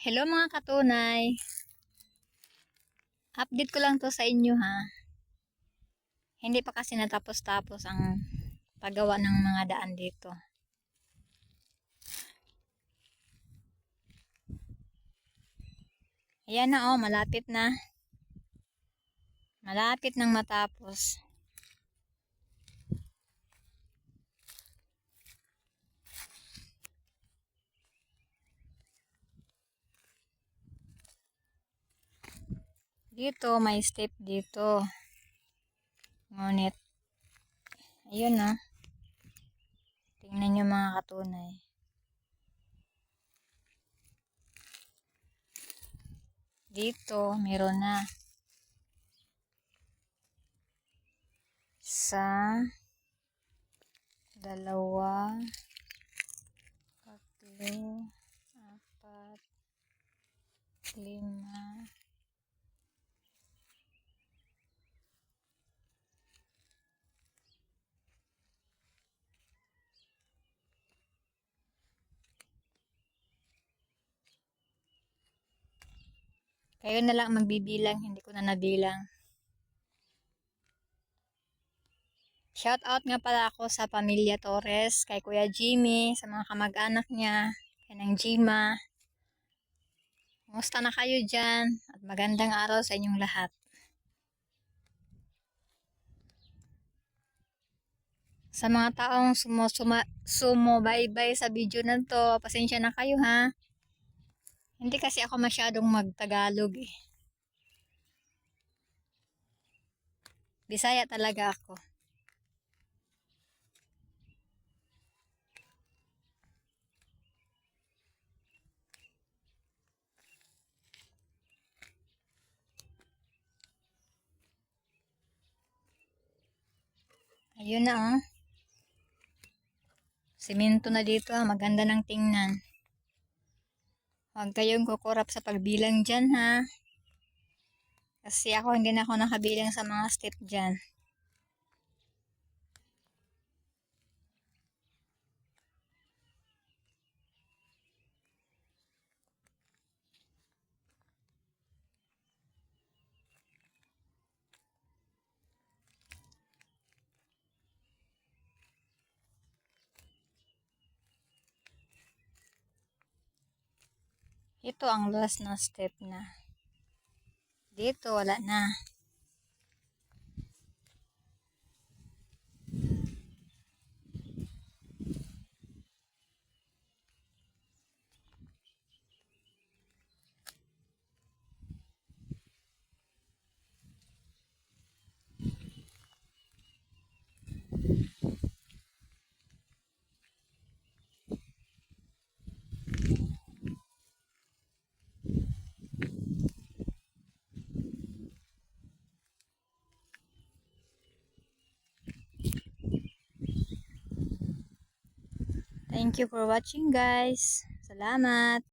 Hello mga katunay. Update ko lang to sa inyo ha. Hindi pa kasi natapos-tapos ang paggawa ng mga daan dito. Ayan na oh, malapit na. Malapit nang matapos. Dito, may step dito. Ngunit, ayun na. Tingnan nyo mga katunay. Dito, meron na. Isa, dalawa, tatlo, apat, lima, Kayo na lang magbibilang, hindi ko na nabilang. Shout out nga pala ako sa pamilya Torres, kay Kuya Jimmy, sa mga kamag-anak niya, kay Nang Jima. Kumusta na kayo dyan? At magandang araw sa inyong lahat. Sa mga taong sumusuma, sumubaybay sa video na to, pasensya na kayo ha. Hindi kasi ako masyadong magtagalog eh. Bisaya talaga ako. Ayun na oh. Simento na dito ah. Maganda ng tingnan. Huwag kayong kukurap sa pagbilang dyan ha. Kasi ako hindi na ako nakabilang sa mga step dyan. Ito ang last na step na. Dito, wala na. Thank you for watching guys. Salamat.